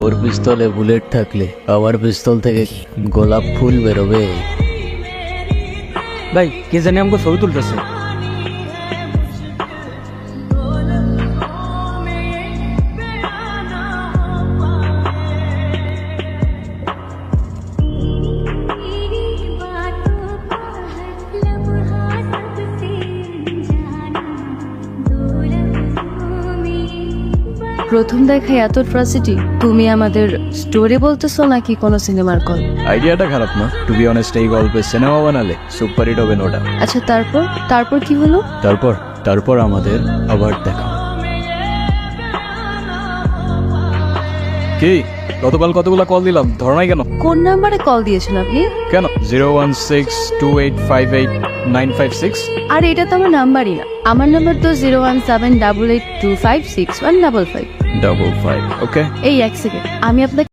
ওর পিস্তলে bullet থাকলে আমার পিস্তল থেকে গোলাপ ফুল বেরোবে। ভাই, কে জানি আমাকে ছবি তুলতেছে? প্রথম দেখায় এত ট্রাসিটি তুমি আমাদের স্টোরি বলতেছো নাকি কোনো সিনেমার কল আইডিয়াটা খারাপ না। টু বি অনেস্ট এই গল্পে সিনেমা বানালে সুপার হিট হবে নোটা আচ্ছা তারপর? তারপর কি হলো? তারপর তারপর আমাদের আবার দেখা। কি? গতকাল কতগুলো কল দিলাম? ধর নাই কেন? কোন নাম্বারে কল দিয়েছেন আপনি? কেন? Zero one six two eight five eight nine five six আর এটা তো আমার নাম্বারই না। আমার নাম্বার তো zero one seven double eight two five six one double five double five okay এই এক সেকেন্ড আমি আপনাকে